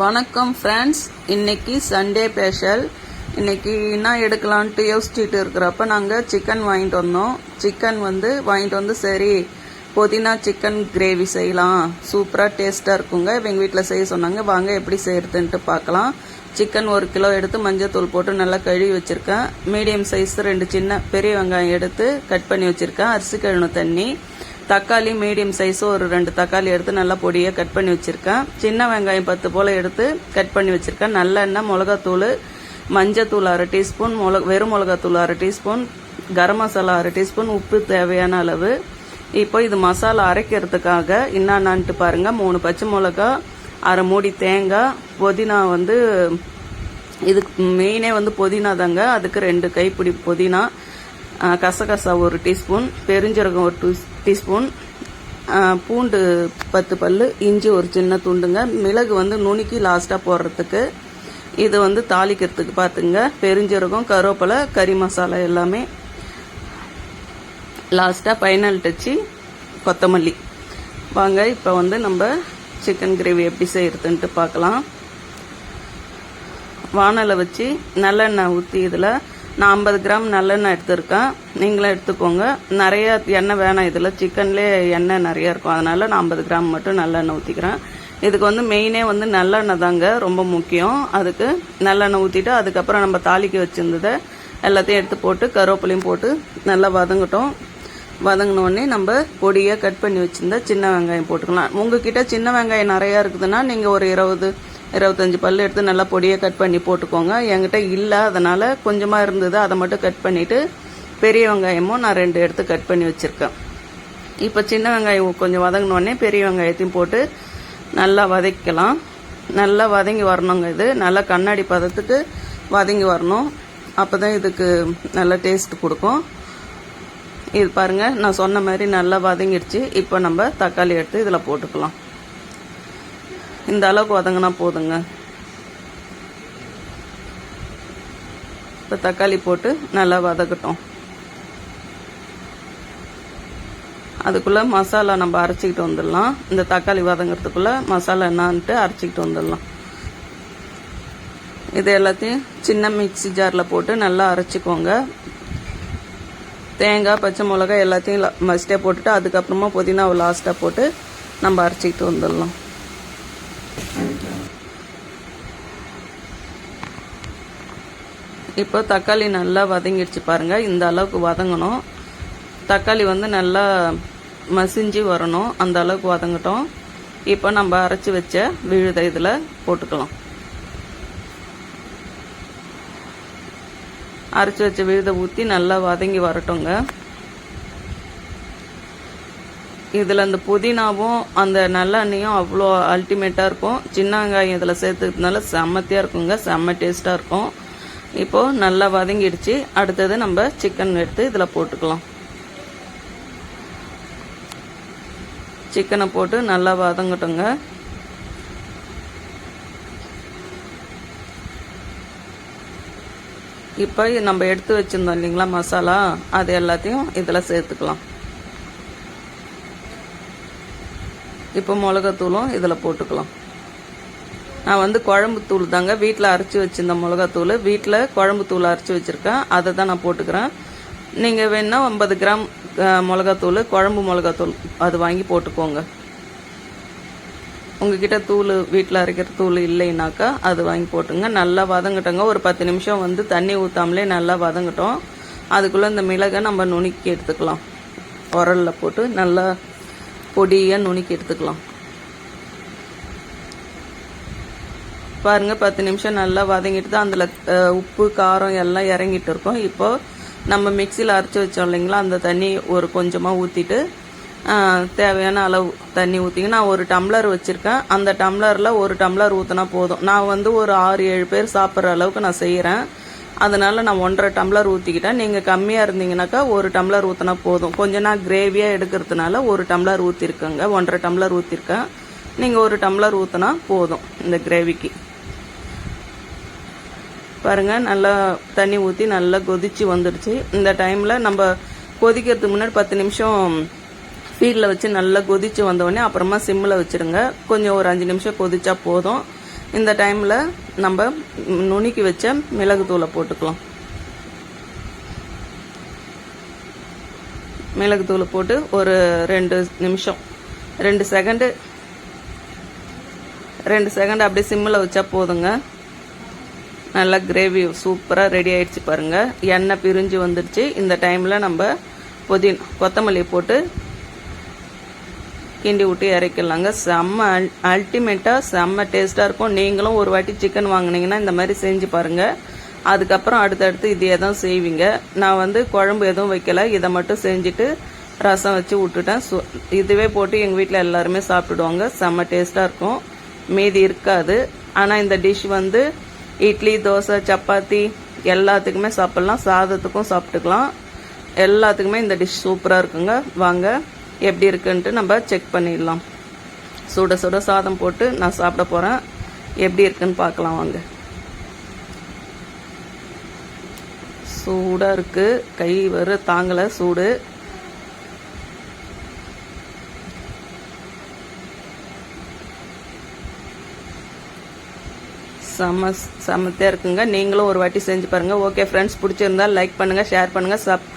வணக்கம் ஃப்ரெண்ட்ஸ் இன்னைக்கு Sunday special இன்னைக்கு என்ன எடுக்கலான்ட்டு யோசிச்சுட்டு இருக்கிறப்ப நாங்கள் சிக்கன் வாங்கிட்டு வந்தோம். சிக்கன் வந்து வாங்கிட்டு வந்து சரி புதினா சிக்கன் கிரேவி செய்யலாம். சூப்பராக டேஸ்ட்டாக இருக்குங்க. எங்கள் வீட்டில் செய்ய சொன்னாங்க. வாங்க எப்படி செய்யறதுன்ட்டு பார்க்கலாம். சிக்கன் ஒரு கிலோ எடுத்து மஞ்சத்தூள் போட்டு நல்லா கழுவி வச்சுருக்கேன். மீடியம் சைஸ் ரெண்டு சின்ன பெரிய வெங்காயம் எடுத்து கட் பண்ணி வச்சுருக்கேன். அரிசி கழுவின தண்ணி. தக்காளி மீடியம் சைஸ் ஒரு ரெண்டு தக்காளி எடுத்து நல்லா பொடியாக கட் பண்ணி வச்சுருக்கேன். சின்ன வெங்காயம் பத்து போல் எடுத்து கட் பண்ணி வச்சுருக்கேன். நல்லெண்ணெய் மிளகாத்தூள் மஞ்சத்தூள் அரை டீஸ்பூன் மிளக வெறும் மிளகாத்தூள் அரை டீஸ்பூன் கரம் மசாலா அரை டீஸ்பூன் உப்பு தேவையான அளவு. இப்போ இது மசாலா அரைக்கிறதுக்காக என்னென்னான்ட்டு பாருங்க மூணு பச்சை மிளகா அரை மூடி தேங்காய் புதினா வந்து இதுக்கு மெயினே வந்து புதினா தாங்க அதுக்கு ரெண்டு கைப்பிடி புதினா கசகசா ஒரு டீஸ்பூன் பெருஞ்சீரகம் ஒரு டூ டீஸ்பூன் பூண்டு பத்து பல் இஞ்சி ஒரு சின்ன துண்டுங்க. மிளகு வந்து நுணுக்கி லாஸ்ட்டாக போடுறதுக்கு. இது வந்து தாளிக்கிறதுக்கு பார்த்துங்க பெருஞ்சீரகம் கருவேப்பிலை கறி மசாலா எல்லாமே லாஸ்ட்டாக ஃபைனல் டச்சு கொத்தமல்லி. வாங்க இப்போ வந்து நம்ம சிக்கன் கிரேவி எப்படி செய்யறதுன்ட்டு பார்க்கலாம் வானலை வச்சு நல்லெண்ணெய் ஊற்றி இதில் நான் ஐம்பது கிராம் நல்லெண்ணெய் எடுத்திருக்கேன். நீங்களும் எடுத்துக்கோங்க. நிறைய எண்ணெய் வேணாம் இதில். சிக்கன்லேயே எண்ணெய் நிறையா இருக்கும். அதனால் நான் ஐம்பது கிராம் மட்டும் நல்லெண்ணெய் ஊற்றிக்கிறேன் இதுக்கு வந்து மெயினே வந்து நல்லெண்ணெய் தாங்க ரொம்ப முக்கியம். அதுக்கு நல்லெண்ணெய் ஊற்றிட்டு அதுக்கப்புறம் நம்ம தாளிக்க வச்சுருந்ததை எல்லாத்தையும் எடுத்து போட்டு கருவேப்பிலையும் போட்டு நல்லா வதங்கட்டும். வதங்கினோடனே நம்ம பொடியாக கட் பண்ணி வச்சிருந்தா சின்ன வெங்காயம் போட்டுக்கலாம். உங்ககிட்ட சின்ன வெங்காயம் நிறையா இருக்குதுன்னா நீங்கள் ஒரு இருபது இருபத்தஞ்சி பல் எடுத்து நல்லா பொடியாக கட் பண்ணி போட்டுக்கோங்க. என்கிட்ட இல்லை அதனால் கொஞ்சமாக இருந்தது அதை மட்டும் கட் பண்ணிவிட்டு பெரிய வெங்காயமும் நான் ரெண்டு எடுத்து கட் பண்ணி வச்சுருக்கேன். இப்போ சின்ன வெங்காயம் கொஞ்சம் வதங்கினோடனே பெரிய வெங்காயத்தையும் போட்டு நல்லா வதக்கலாம் நல்லா வதங்கி வரணுங்க இது. நல்லா கண்ணாடி பதத்துக்கு வதங்கி வரணும். அப்போ தான் இதுக்கு நல்ல டேஸ்ட் கொடுக்கும். இது பாருங்கள் நான் சொன்ன மாதிரி நல்லா வதங்கிடுச்சு. இப்போ நம்ம தக்காளி எடுத்து இதில் போட்டுக்கலாம். இந்த அளவுக்கு வதங்கினா போதுங்க. இப்போ தக்காளி போட்டு நல்லா வதக்கட்டும். அதுக்குள்ளே மசாலா நம்ம அரைச்சிக்கிட்டு வந்துடலாம். இந்த தக்காளி வதங்கிறதுக்குள்ளே மசாலா என்னான்ட்டு அரைச்சிக்கிட்டு வந்துடலாம். இது எல்லாத்தையும் சின்ன மிக்சி ஜாரில் போட்டு நல்லா அரைச்சிக்கோங்க. தேங்காய் பச்சை மிளகாய் எல்லாத்தையும் ஃபஸ்ட்டே போட்டுட்டு அதுக்கப்புறமா புதினாவை லாஸ்ட்டாக போட்டு நம்ம அரைச்சிக்கிட்டு வந்துடலாம். இப்போ தக்காளி நல்லா வதங்கிடுச்சு பாருங்கள் இந்த அளவுக்கு வதங்கணும். தக்காளி வந்து நல்லா மசிஞ்சு வரணும். அந்த அளவுக்கு வதங்கட்டும். இப்போ நம்ம அரைச்சி வச்ச விழுதை இதில் போட்டுக்கலாம். அரைச்சி வச்ச விழுதை ஊற்றி நல்லா வதங்கி வரட்டுங்க இதில் அந்த புதினாவும் அந்த நல்லெண்ணையும் அவ்வளோ அல்டிமேட்டாக இருக்கும். சின்ன வெங்காயம் இதில் சேர்த்துக்கிறதுனால செம்மத்தியாக இருக்குங்க. செம்ம டேஸ்ட்டாக இருக்கும். இப்போது நல்லா வதங்கிடுச்சு. அடுத்தது நம்ம சிக்கன் எடுத்து இதில் போட்டுக்கலாம். சிக்கனை போட்டு நல்லா வதங்கட்டுங்க. இப்போ நம்ம எடுத்து வச்சிருந்தோம் இல்லைங்களா மசாலா அது எல்லாத்தையும் இதில் சேர்த்துக்கலாம். இப்போ மிளகாத்தூளும் இதில் போட்டுக்கலாம். நான் வந்து குழம்பு தூள் தாங்க. வீட்டில் அரைச்சி வச்சுருந்த மிளகாத்தூள். வீட்டில் குழம்பு தூள் அரைச்சி வச்சுருக்கேன். அதை தான் நான் போட்டுக்கிறேன். நீங்கள் வேணால் ஐம்பது கிராம் மிளகாத்தூள் குழம்பு மிளகாத்தூள் அது வாங்கி போட்டுக்கோங்க. உங்ககிட்ட தூள் வீட்டில் அரைக்கிற தூள் இல்லைனாக்கா அது வாங்கி போட்டுங்க. நல்லா வதங்கட்டோங்க. ஒரு பத்து நிமிஷம் வந்து தண்ணி ஊற்றாமலே நல்லா வதங்கட்டும். அதுக்குள்ளே இந்த மிளகை நம்ம நுணுக்கி எடுத்துக்கலாம். உரலில் போட்டு நல்லா பொடியாக நுணுக்கி எடுத்துக்கலாம். பாருங்க பத்து நிமிஷம் நல்லா வதங்கிட்டு தான் அதில் உப்பு காரம் எல்லாம் இறங்கிட்டு இருக்கோம். இப்போது நம்ம மிக்சியில் அரைச்சி வச்சோம் இல்லைங்களா அந்த தண்ணி ஒரு கொஞ்சமாக ஊற்றிட்டு தேவையான அளவு தண்ணி ஊற்றிங்க நான் ஒரு டம்ளர் வச்சுருக்கேன். அந்த டம்ளரில் ஒரு டம்ளர் ஊற்றினா போதும். நான் வந்து ஒரு ஆறு ஏழு பேர் சாப்பிட்ற அளவுக்கு நான் செய்கிறேன் அதனால் நான் ஒன்றரை டம்ளர் ஊற்றிக்கிட்டேன் நீங்கள் கம்மியாக இருந்தீங்கன்னாக்கா ஒரு டம்ளர் ஊற்றினா போதும். கொஞ்சம் நான் கிரேவியாக எடுக்கிறதுனால ஒரு டம்ளர் ஊற்றிருக்கேங்க ஒன்றரை டம்ளர் ஊற்றிருக்கேன் நீங்கள் ஒரு டம்ளர் ஊற்றினா போதும் இந்த கிரேவிக்கு. பாருங்கள் நல்லா தண்ணி ஊற்றி நல்லா கொதிச்சு வந்துடுச்சு. இந்த டைமில் நம்ம கொதிக்கிறதுக்கு முன்னாடி பத்து நிமிஷம் ஃபீல்டில் வச்சு நல்லா கொதிச்சு வந்தோடனே அப்புறமா சிம்மில் வச்சுருங்க. கொஞ்சம் ஒரு அஞ்சு நிமிஷம் கொதிச்சா போதும். இந்த டைமில் நம்ம நுணுக்கி வச்ச மிளகுத்தூளை போட்டுக்கலாம். மிளகுத்தூளை போட்டு ஒரு ரெண்டு நிமிஷம். ரெண்டு செகண்டு ரெண்டு செகண்ட் அப்படியே சிம்மில் வச்சா போதுங்க. நல்லா கிரேவி சூப்பராக ரெடி ஆகிடுச்சு பாருங்கள் எண்ணெய் பிரிஞ்சு வந்துடுச்சு. இந்த டைமில் நம்ம புதின் கொத்தமல்லி போட்டு கிண்டி விட்டு இறக்கிடலாங்க. செம்ம அல் அல்டிமேட்டாக செம்ம டேஸ்ட்டாக இருக்கும். நீங்களும் ஒரு வாட்டி சிக்கன் வாங்குனீங்கன்னா இந்த மாதிரி செஞ்சு பாருங்கள் அதுக்கப்புறம் அடுத்தடுத்து இதையே தான் செய்வீங்க. நான் வந்து குழம்பு எதுவும் வைக்கல. இதை மட்டும் செஞ்சுட்டு ரசம் வச்சு விட்டுட்டேன். சு இதுவே போட்டு எங்கள் வீட்டில் எல்லாருமே சாப்பிடுவாங்க. செம்ம டேஸ்ட்டாக இருக்கும். மீதி இருக்காது. ஆனால் இந்த டிஷ் வந்து இட்லி தோசை சப்பாத்தி எல்லாத்துக்குமே சாப்பிட்லாம். சாதத்துக்கும் சாப்பிட்டுக்கலாம். எல்லாத்துக்குமே இந்த டிஷ் சூப்பராக இருக்குங்க. வாங்க எப்படி இருக்குன்ட்டு நம்ம செக் பண்ணிடலாம். சுட சுட சாதம் போட்டு நான் சாப்பிட போகிறேன் எப்படி இருக்குன்னு பார்க்கலாம் வாங்க. சூடாக இருக்குது கை வர தாங்கலை சூடு. செம்ம செம்மத்தியாக இருக்குங்க. நீங்களும் ஒரு வாட்டி செஞ்சு பாருங்கள் ஓகே ஃப்ரெண்ட்ஸ் பிடிச்சிருந்தா லைக் பண்ணுங்கள் ஷேர் பண்ணுங்கள் சப்ஸ்கிரைப்